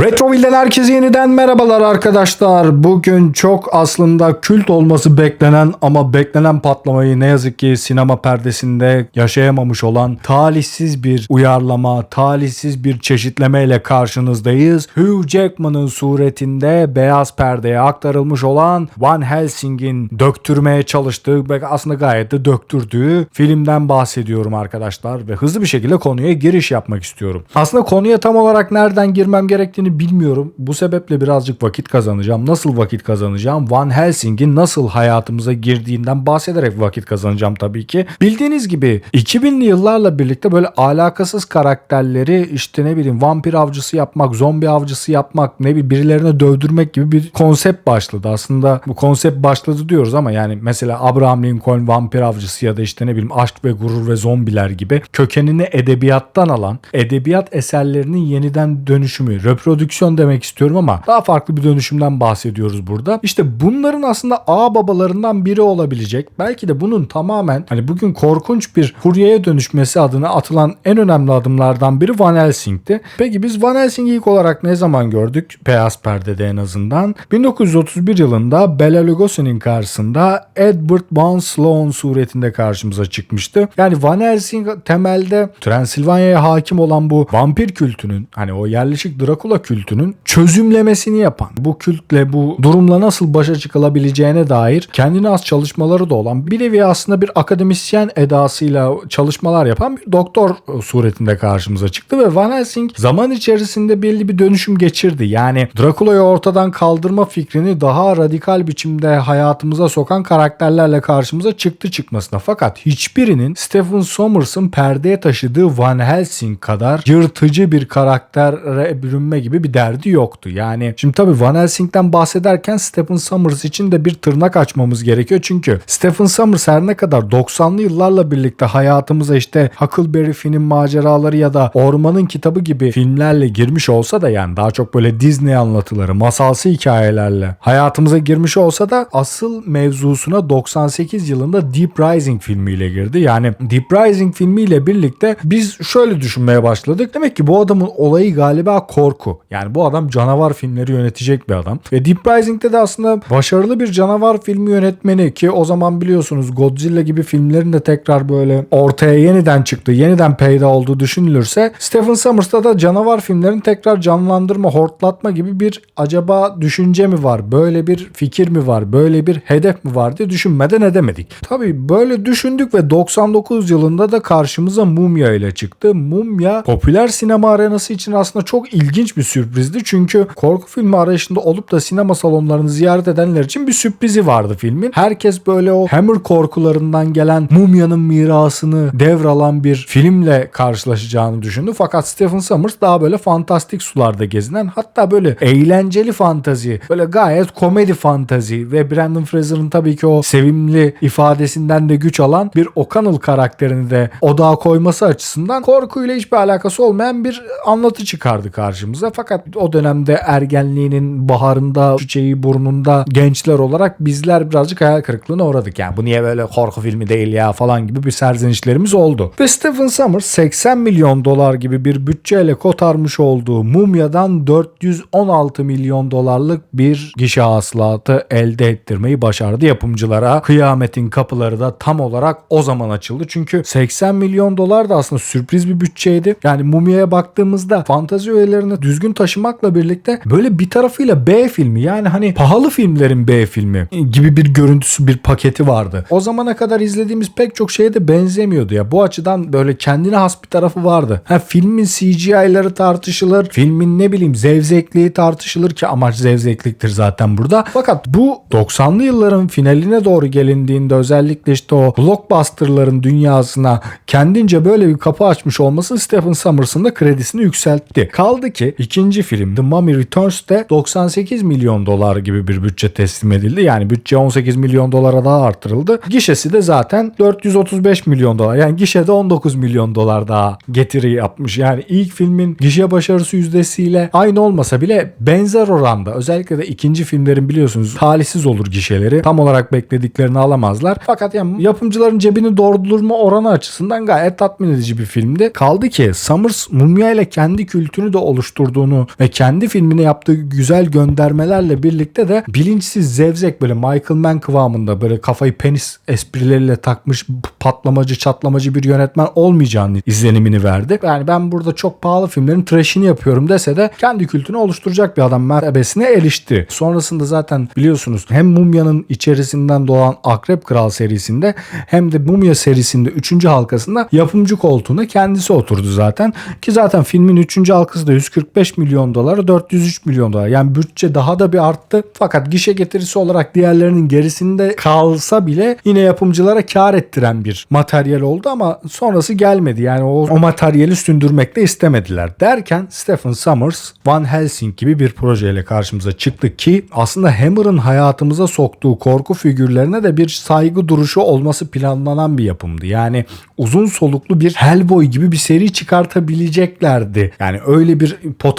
Retroville'den herkese yeniden merhabalar arkadaşlar. Bugün çok aslında kült olması beklenen ama beklenen patlamayı ne yazık ki sinema perdesinde yaşayamamış olan talihsiz bir uyarlama, talihsiz bir çeşitleme ile karşınızdayız. Hugh Jackman'ın suretinde beyaz perdeye aktarılmış olan Van Helsing'in döktürmeye çalıştığı ve aslında gayet de döktürdüğü filmden bahsediyorum arkadaşlar ve hızlı bir şekilde konuya giriş yapmak istiyorum. Aslında konuya tam olarak nereden girmem gerektiğini bilmiyorum. Bu sebeple birazcık vakit kazanacağım. Nasıl vakit kazanacağım? Van Helsing'in nasıl hayatımıza girdiğinden bahsederek vakit kazanacağım tabii ki. Bildiğiniz gibi 2000'li yıllarla birlikte böyle alakasız karakterleri işte ne bileyim vampir avcısı yapmak, zombi avcısı yapmak, ne bileyim birilerine dövdürmek gibi bir konsept başladı. Aslında bu konsept başladı diyoruz ama yani mesela Abraham Lincoln vampir avcısı ya da işte ne bileyim aşk ve gurur ve zombiler gibi kökenini edebiyattan alan, edebiyat eserlerinin yeniden dönüşümü, reprodüksiyon demek istiyorum ama daha farklı bir dönüşümden bahsediyoruz burada. İşte bunların aslında ağ babalarından biri olabilecek. Belki de bunun tamamen hani bugün korkunç bir furyaya dönüşmesi adına atılan en önemli adımlardan biri Van Helsing'ti. Peki biz Van Helsing'i ilk olarak ne zaman gördük? Beyaz perdede en azından. 1931 yılında Bela Lugosi'nin karşısında Edward Van Sloan suretinde karşımıza çıkmıştı. Yani Van Helsing temelde Transilvanya'ya hakim olan bu vampir kültünün hani o yerleşik Drakula kültünün çözümlemesini yapan bu kültle bu durumla nasıl başa çıkılabileceğine dair kendine az çalışmaları da olan bir nevi aslında bir akademisyen edasıyla çalışmalar yapan bir doktor suretinde karşımıza çıktı ve Van Helsing zaman içerisinde belli bir dönüşüm geçirdi. Yani Drakula'yı ortadan kaldırma fikrini daha radikal biçimde hayatımıza sokan karakterlerle karşımıza çıktı çıkmasına. Fakat hiçbirinin Stephen Somers'ın perdeye taşıdığı Van Helsing kadar yırtıcı bir karaktere bürünme gibi bir derdi yoktu. Yani şimdi tabii Van Helsing'den bahsederken Stephen Sommers için de bir tırnak açmamız gerekiyor. Çünkü Stephen Sommers her ne kadar 90'lı yıllarla birlikte hayatımıza işte Huckleberry Finn'in maceraları ya da Ormanın Kitabı gibi filmlerle girmiş olsa da yani daha çok böyle Disney anlatıları, masalsı hikayelerle hayatımıza girmiş olsa da asıl mevzusuna 98 yılında Deep Rising filmiyle girdi. Yani Deep Rising filmiyle birlikte biz şöyle düşünmeye başladık. Demek ki bu adamın olayı galiba korku. Yani bu adam canavar filmleri yönetecek bir adam. Ve Deep Rising'de de aslında başarılı bir canavar filmi yönetmeni ki o zaman biliyorsunuz Godzilla gibi filmlerin de tekrar böyle ortaya yeniden çıktı, yeniden peyda olduğu düşünülürse Stephen Sommers'ta da canavar filmlerin tekrar canlandırma, hortlatma gibi bir acaba düşünce mi var? Böyle bir fikir mi var? Böyle bir hedef mi var diye düşünmeden edemedik. Tabii böyle düşündük ve 99 yılında da karşımıza Mumya ile çıktı. Mumya popüler sinema arenası için aslında çok ilginç bir sürprizdi. Çünkü korku filmi arayışında olup da sinema salonlarını ziyaret edenler için bir sürprizi vardı filmin. Herkes böyle o Hammer korkularından gelen Mumya'nın mirasını devralan bir filmle karşılaşacağını düşündü. Fakat Stephen Sommers daha böyle fantastik sularda gezinen hatta böyle eğlenceli fantazi, böyle gayet komedi fantazi ve Brandon Fraser'ın tabii ki o sevimli ifadesinden de güç alan bir O'Connell karakterini de odağa koyması açısından korkuyla hiçbir alakası olmayan bir anlatı çıkardı karşımıza. Fakat o dönemde ergenliğinin baharında, çiçeği burnunda gençler olarak bizler birazcık hayal kırıklığına uğradık. Yani bu niye böyle korku filmi değil ya falan gibi bir serzenişlerimiz oldu. Ve Stephen Sommers 80 milyon dolar gibi bir bütçeyle kotarmış olduğu Mumya'dan 416 milyon dolarlık bir gişe hasılatı elde ettirmeyi başardı yapımcılara. Kıyametin kapıları da tam olarak o zaman açıldı. Çünkü 80 milyon dolar da aslında sürpriz bir bütçeydi. Yani Mumya'ya baktığımızda fantazi öğelerini düzgün taşımakla birlikte böyle bir tarafıyla B filmi yani hani pahalı filmlerin B filmi gibi bir görüntüsü bir paketi vardı. O zamana kadar izlediğimiz pek çok şeye de benzemiyordu ya. Bu açıdan böyle kendine has bir tarafı vardı. Ha filmin CGI'ları tartışılır. Filmin ne bileyim zevzekliği tartışılır ki amaç zevzekliktir zaten burada. Fakat bu 90'lı yılların finaline doğru gelindiğinde özellikle işte o blockbusterların dünyasına kendince böyle bir kapı açmış olması Stephen Sommers'ın da kredisini yükseltti. Kaldı ki ikinci film The Mummy Returns'te 98 milyon dolar gibi bir bütçe teslim edildi. Yani bütçe 18 milyon dolara daha artırıldı. Gişesi de zaten 435 milyon dolar. Yani gişede 19 milyon dolar daha getiri yapmış. Yani ilk filmin gişe başarısı yüzdesiyle aynı olmasa bile benzer oranda özellikle de ikinci filmlerin biliyorsunuz talihsiz olur gişeleri. Tam olarak beklediklerini alamazlar. Fakat yani yapımcıların cebini doldurma oranı açısından gayet tatmin edici bir filmdi. Kaldı ki Summers Mumya ile kendi kültünü de oluşturduğunu olduğunu ve kendi filmine yaptığı güzel göndermelerle birlikte de bilinçsiz zevzek böyle Michael Mann kıvamında böyle kafayı penis esprileriyle takmış patlamacı çatlamacı bir yönetmen olmayacağını izlenimini verdi. Yani ben burada çok pahalı filmlerin trash'ini yapıyorum dese de kendi kültünü oluşturacak bir adam mertebesine erişti. Sonrasında zaten biliyorsunuz hem Mumya'nın içerisinden doğan Akrep Kral serisinde hem de Mumya serisinde 3. halkasında yapımcı koltuğuna kendisi oturdu zaten. Ki zaten filmin 3. halkası da 145 milyon dolar 403 milyon dolar. Yani bütçe daha da bir arttı. Fakat gişe getirisi olarak diğerlerinin gerisinde kalsa bile yine yapımcılara kar ettiren bir materyal oldu ama sonrası gelmedi. Yani o, o materyali sündürmek de istemediler. Derken Stephen Sommers Van Helsing gibi bir projeyle karşımıza çıktı ki aslında Hammer'ın hayatımıza soktuğu korku figürlerine de bir saygı duruşu olması planlanan bir yapımdı. Yani uzun soluklu bir Hellboy gibi bir seri çıkartabileceklerdi. Yani öyle bir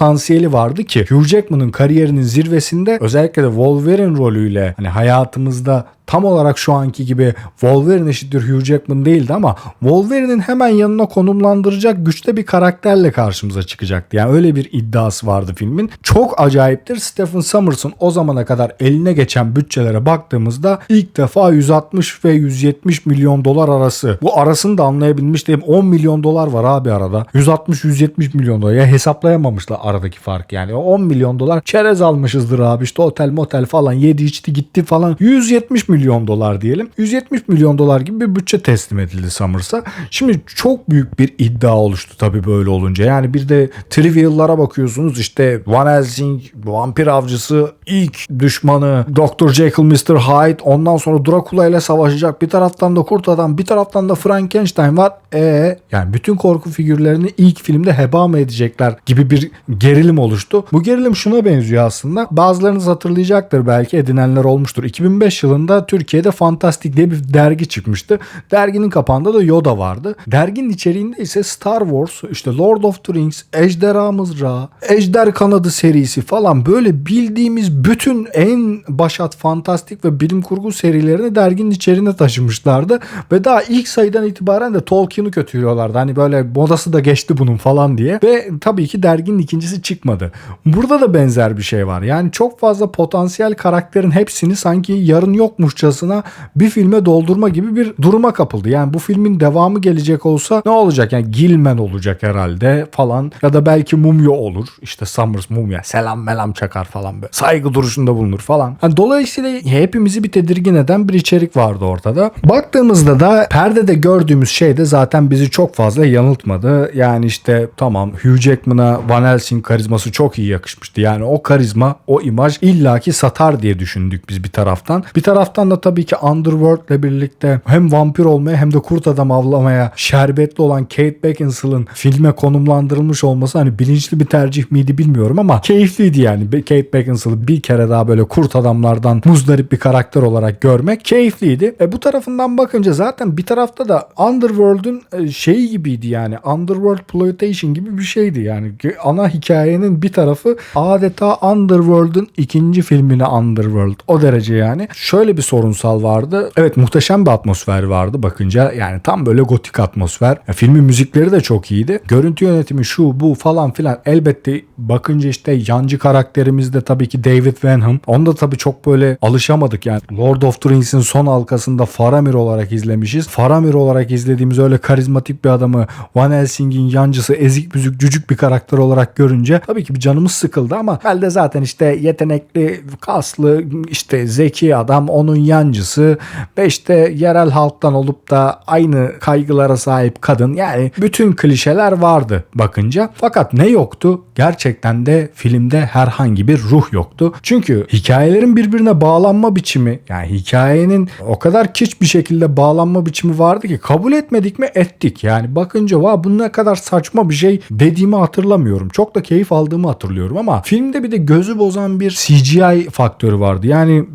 potansiyeli vardı ki Hugh Jackman'ın kariyerinin zirvesinde özellikle de Wolverine rolüyle hani hayatımızda tam olarak şu anki gibi Wolverine eşittir Hugh Jackman değildi ama Wolverine'in hemen yanına konumlandıracak güçte bir karakterle karşımıza çıkacaktı. Yani öyle bir iddiası vardı filmin. Çok acayiptir. Stephen Sommers'ın o zamana kadar eline geçen bütçelere baktığımızda ilk defa 160 ve 170 milyon dolar arası. Bu arasını da anlayabilmiş değilim. 10 milyon dolar var abi arada. 160-170 milyon dolar. Ya hesaplayamamışlar aradaki fark yani. 10 milyon dolar çerez almışızdır abi. İşte otel motel falan yedi içti gitti falan. 170 milyon dolar diyelim. 170 milyon dolar gibi bir bütçe teslim edildi Summers'a. Şimdi çok büyük bir iddia oluştu tabii böyle olunca. Yani bir de trivial'lara bakıyorsunuz işte Van Helsing, vampir avcısı, ilk düşmanı, Dr. Jekyll, Mr. Hyde, ondan sonra Dracula ile savaşacak. Bir taraftan da kurt adam, bir taraftan da Frankenstein var. E yani bütün korku figürlerini ilk filmde heba mı edecekler gibi bir gerilim oluştu. Bu gerilim şuna benziyor aslında. Bazılarınız hatırlayacaktır belki edinenler olmuştur. 2005 yılında Türkiye'de Fantastik diye bir dergi çıkmıştı. Derginin kapağında da Yoda vardı. Derginin içeriğinde ise Star Wars, işte Lord of the Rings, Ejderha Mızrağı, Ejder Kanadı serisi falan böyle bildiğimiz bütün en başat fantastik ve bilim kurgu serilerini derginin içeriğine taşımışlardı. Ve daha ilk sayıdan itibaren de Tolkien'i kötülüyorlardı. Hani böyle modası da geçti bunun falan diye. Ve tabii ki derginin ikincisi çıkmadı. Burada da benzer bir şey var. Yani çok fazla potansiyel karakterin hepsini sanki yarın yokmuşçasına bir filme doldurma gibi bir duruma kapıldı. Yani bu filmin devamı gelecek olsa ne olacak? Yani Gilman olacak herhalde falan. Ya da belki Mumya olur. İşte Summers Mumya. Selam melam çakar falan böyle. Saygı duruşunda bulunur falan. Yani dolayısıyla hepimizi bir tedirgin eden bir içerik vardı ortada. Baktığımızda da perdede gördüğümüz şey de zaten bizi çok fazla yanıltmadı. Yani işte tamam Hugh Jackman'a Van Helsing karizması çok iyi yakışmıştı. Yani o karizma, o imaj illaki satar diye düşündük biz bir taraftan. Bir taraftan da tabii ki Underworld'le birlikte hem vampir olmaya hem de kurt adam avlamaya şerbetli olan Kate Beckinsale'ın filme konumlandırılmış olması hani bilinçli bir tercih miydi bilmiyorum ama keyifliydi yani. Kate Beckinsale'ı bir kere daha böyle kurt adamlardan muzdarip bir karakter olarak görmek keyifliydi. E bu tarafından bakınca zaten bir tarafta da Underworld'un e, şeyi gibiydi yani. Underworld Ploitation gibi bir şeydi yani. Ana hikayenin bir tarafı adeta Underworld'un ikinci filmine Underworld. O derece yani. Şöyle bir sorunsal vardı. Evet muhteşem bir atmosfer vardı bakınca. Yani tam böyle gotik atmosfer. Ya, filmin müzikleri de çok iyiydi. Görüntü yönetimi şu bu falan filan. Elbette bakınca işte yancı karakterimiz de tabii ki David Wenham. Onda tabii çok böyle alışamadık yani. Lord of the Rings'in son halkasında Faramir olarak izlemişiz. Faramir olarak izlediğimiz öyle karizmatik bir adamı Van Helsing'in yancısı ezik büzük cücük bir karakter olarak görünce tabii ki bir canımız sıkıldı ama elde zaten işte yetenekli, kaslı, işte zeki adam onun yancısı ve işte yerel halktan olup da aynı kaygılara sahip kadın yani bütün klişeler vardı bakınca. Fakat ne yoktu? Gerçekten de filmde herhangi bir ruh yoktu. Çünkü hikayelerin birbirine bağlanma biçimi yani hikayenin o kadar kiç bir şekilde bağlanma biçimi vardı ki kabul etmedik mi ettik. Yani bakınca va bu ne kadar saçma bir şey dediğimi hatırlamıyorum. Çok da keyif aldığımı hatırlıyorum ama filmde bir de gözü bozan bir CGI faktörü vardı. Yani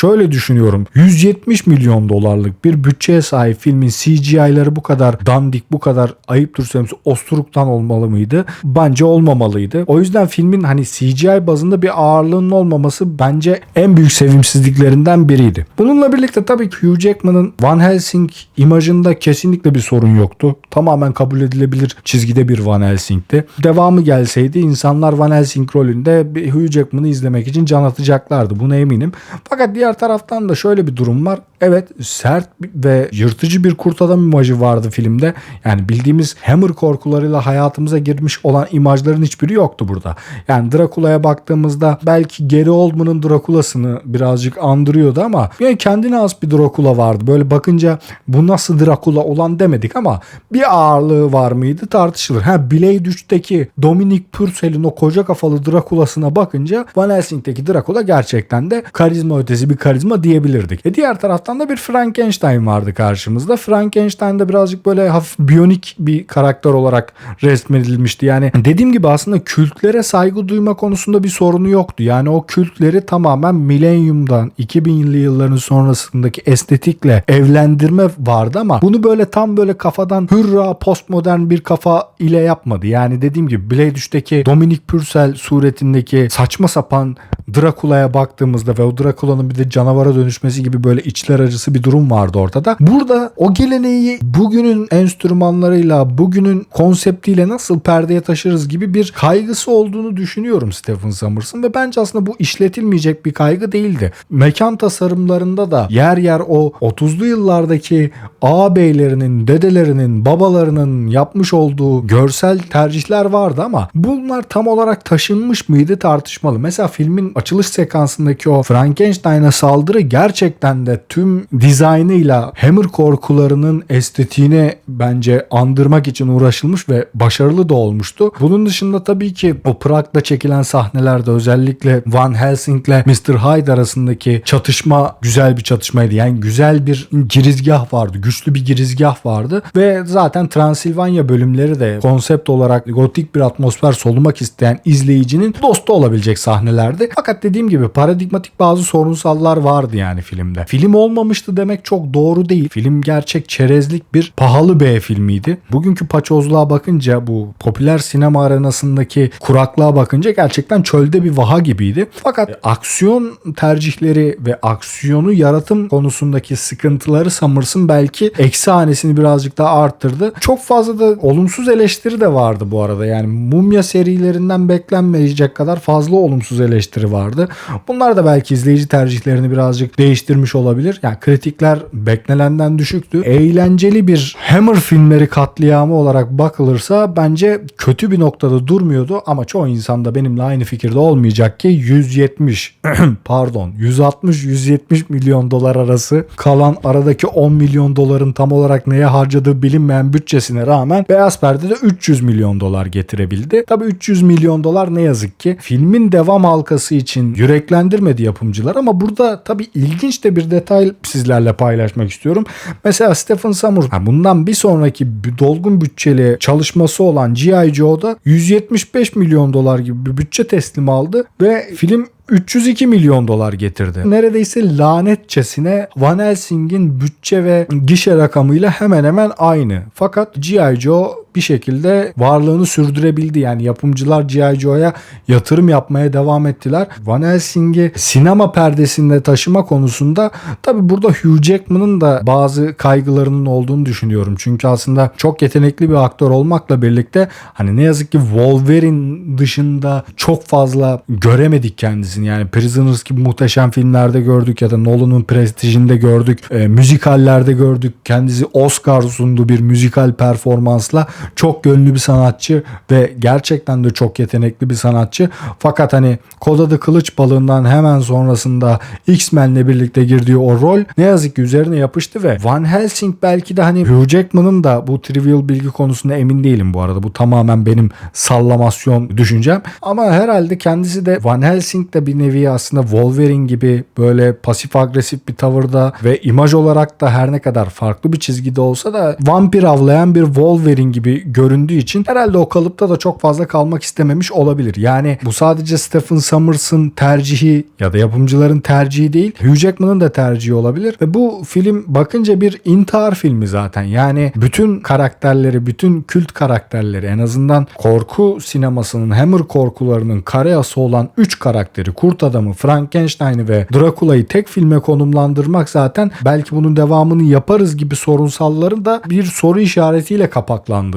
şöyle düşünüyorum düşünüyorum. 170 milyon dolarlık bir bütçeye sahip filmin CGI'ları bu kadar dandik, bu kadar ayıptır söylemesi osturuktan olmalı mıydı? Bence olmamalıydı. O yüzden filmin hani CGI bazında bir ağırlığının olmaması bence en büyük sevimsizliklerinden biriydi. Bununla birlikte tabii ki Hugh Jackman'ın Van Helsing imajında kesinlikle bir sorun yoktu. Tamamen kabul edilebilir çizgide bir Van Helsing'ti. Devamı gelseydi insanlar Van Helsing rolünde Hugh Jackman'ı izlemek için can atacaklardı. Buna eminim. Fakat diğer taraftan da şöyle bir durum var. Evet sert ve yırtıcı bir kurt adam imajı vardı filmde. Yani bildiğimiz Hammer korkularıyla hayatımıza girmiş olan imajların hiçbiri yoktu burada. Yani Drakula'ya baktığımızda belki Gary Oldman'ın Drakula'sını birazcık andırıyordu ama yani kendine has bir Drakula vardı. Böyle bakınca bu nasıl Drakula olan demedik ama bir ağırlığı var mıydı tartışılır. Ha Blade 3'teki Dominic Purcell'in o koca kafalı Drakula'sına bakınca Van Helsing'teki Drakula gerçekten de karizma ötesi bir karizma diyebilirdik. E diğer taraftan da bir Frankenstein vardı karşımızda. Frankenstein de birazcık böyle hafif biyonik bir karakter olarak resmedilmişti. Yani dediğim gibi aslında kültlere saygı duyma konusunda bir sorunu yoktu. Yani o kültleri tamamen milenyumdan 2000'li yılların sonrasındaki estetikle evlendirme vardı ama bunu böyle tam böyle kafadan hürra postmodern bir kafa ile yapmadı. Yani dediğim gibi Blade 3'teki Dominic Purcell suretindeki saçma sapan Drakula'ya baktığımızda ve o Drakula'nın bir de canavara dönüşmesi gibi böyle içler acısı bir durum vardı ortada. Burada o geleneği bugünün enstrümanlarıyla, bugünün konseptiyle nasıl perdeye taşırız gibi bir kaygısı olduğunu düşünüyorum Stephen Sommers'ın ve bence aslında bu işletilmeyecek bir kaygı değildi. Mekan tasarımlarında da yer yer o 30'lu yıllardaki ağabeylerinin, dedelerinin, babalarının yapmış olduğu görsel tercihler vardı ama bunlar tam olarak taşınmış mıydı tartışmalı. Mesela filmin açılış sekansındaki o Frankenstein'a saldırı gerçekten de tüm dizaynıyla Hammer korkularının estetiğine bence andırmak için uğraşılmış ve başarılı da olmuştu. Bunun dışında tabii ki o Prag'da çekilen sahnelerde özellikle Van Helsing'le Mr. Hyde arasındaki çatışma güzel bir çatışmaydı. Yani güzel bir girizgah vardı. Güçlü bir girizgah vardı ve zaten Transilvanya bölümleri de konsept olarak gotik bir atmosfer solumak isteyen izleyicinin dostu olabilecek sahnelerdi. Fakat dediğim gibi paradigmatik bazı sorunsallar vardı yani filmde. Film olmamıştı demek çok doğru değil. Film gerçek çerezlik bir pahalı B filmiydi. Bugünkü paçozluğa bakınca bu popüler sinema arenasındaki kuraklığa bakınca gerçekten çölde bir vaha gibiydi. Fakat aksiyon tercihleri ve aksiyonu yaratım konusundaki sıkıntıları Summers'ın belki eksi hanesini birazcık daha arttırdı. Çok fazla da olumsuz eleştiri de vardı bu arada. Yani Mumya serilerinden beklenmeyecek kadar fazla olumsuz eleştiri vardı. Bunlar da belki izleyici tercihlerini birazcık değiştirmiş olabilir. Yani kritikler beklenenden düşüktü. Eğlenceli bir Hammer filmleri katliamı olarak bakılırsa bence kötü bir noktada durmuyordu ama çoğu insan da benimle aynı fikirde olmayacak ki 170 pardon 160-170 milyon dolar arası kalan aradaki 10 milyon doların tam olarak neye harcadığı bilinmeyen bütçesine rağmen Beyaz Perde'de 300 milyon dolar getirebildi. Tabi 300 milyon dolar ne yazık ki filmin devam halkası için yüreklendirmedi yapımcılar ama burada tabi ilginç de bir detay sizlerle paylaşmak istiyorum. Mesela Stephen Sommers bundan bir sonraki dolgun bütçeli çalışması olan G.I. Joe'da 175 milyon dolar gibi bir bütçe teslim aldı ve film 302 milyon dolar getirdi. Neredeyse lanetçesine Van Helsing'in bütçe ve gişe rakamıyla hemen hemen aynı. Fakat G.I. Joe bir şekilde varlığını sürdürebildi. Yani yapımcılar G.I. Joe'ya yatırım yapmaya devam ettiler. Van Helsing'i sinema perdesinde taşıma konusunda tabi burada Hugh Jackman'ın da bazı kaygılarının olduğunu düşünüyorum. Çünkü aslında çok yetenekli bir aktör olmakla birlikte hani ne yazık ki Wolverine dışında çok fazla göremedik kendisini. Yani Prisoners gibi muhteşem filmlerde gördük ya da Nolan'ın prestijinde gördük. E, müzikallerde gördük. Kendisi Oscar sundu bir müzikal performansla çok gönlü bir sanatçı ve gerçekten de çok yetenekli bir sanatçı. Fakat hani Kod adı Kılıç Balığı'ndan hemen sonrasında X-Men'le birlikte girdiği o rol ne yazık ki üzerine yapıştı ve Van Helsing belki de hani Hugh Jackman'ın da bu trivial bilgi konusunda emin değilim bu arada. Bu tamamen benim sallamasyon düşüncem. Ama herhalde kendisi de Van Helsing de bir nevi aslında Wolverine gibi böyle pasif agresif bir tavırda ve imaj olarak da her ne kadar farklı bir çizgide olsa da vampir avlayan bir Wolverine gibi gibi göründüğü için herhalde o kalıpta da çok fazla kalmak istememiş olabilir. Yani bu sadece Stephen Somers'ın tercihi ya da yapımcıların tercihi değil. Hugh Jackman'ın da tercihi olabilir. Ve bu film bakınca bir intihar filmi zaten. Yani bütün karakterleri, bütün kült karakterleri en azından korku sinemasının Hammer korkularının kareyası olan 3 karakteri Kurt Adam'ı, Frankenstein'ı ve Drakula'yı tek filme konumlandırmak zaten belki bunun devamını yaparız gibi sorunsalları da bir soru işaretiyle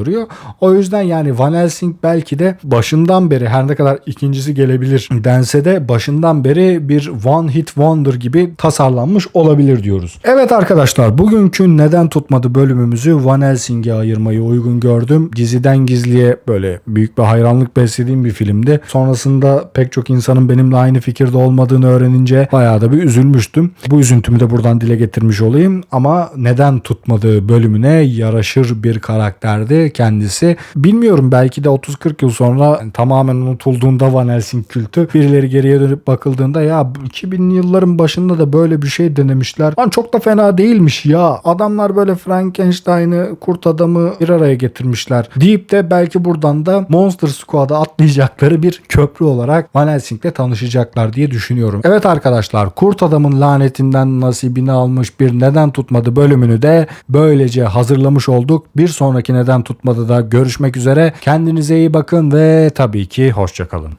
kapaklandırıyor. O yüzden yani Van Helsing belki de başından beri her ne kadar ikincisi gelebilir dense de başından beri bir one hit wonder gibi tasarlanmış olabilir diyoruz. Evet arkadaşlar bugünkü neden tutmadı bölümümüzü Van Helsing'e ayırmayı uygun gördüm. Gizliden gizliye böyle büyük bir hayranlık beslediğim bir filmdi. Sonrasında pek çok insanın benimle aynı fikirde olmadığını öğrenince bayağı da bir üzülmüştüm. Bu üzüntümü de buradan dile getirmiş olayım ama neden tutmadığı bölümüne yaraşır bir karakterdi kendisi. Bilmiyorum belki de 30-40 yıl sonra tamamen unutulduğunda Van Helsing kültü birileri geriye dönüp bakıldığında ya 2000'li yılların başında da böyle bir şey denemişler. Lan çok da fena değilmiş ya. Adamlar böyle Frankenstein'ı kurt adamı bir araya getirmişler. Deyip de belki buradan da Monster Squad'a atlayacakları bir köprü olarak Van Helsing'le tanışacaklar diye düşünüyorum. Evet arkadaşlar kurt adamın lanetinden nasibini almış bir neden tutmadı bölümünü de böylece hazırlamış olduk. Bir sonraki neden tutmadı da görüşmek üzere. Kendinize iyi bakın ve tabii ki hoşçakalın.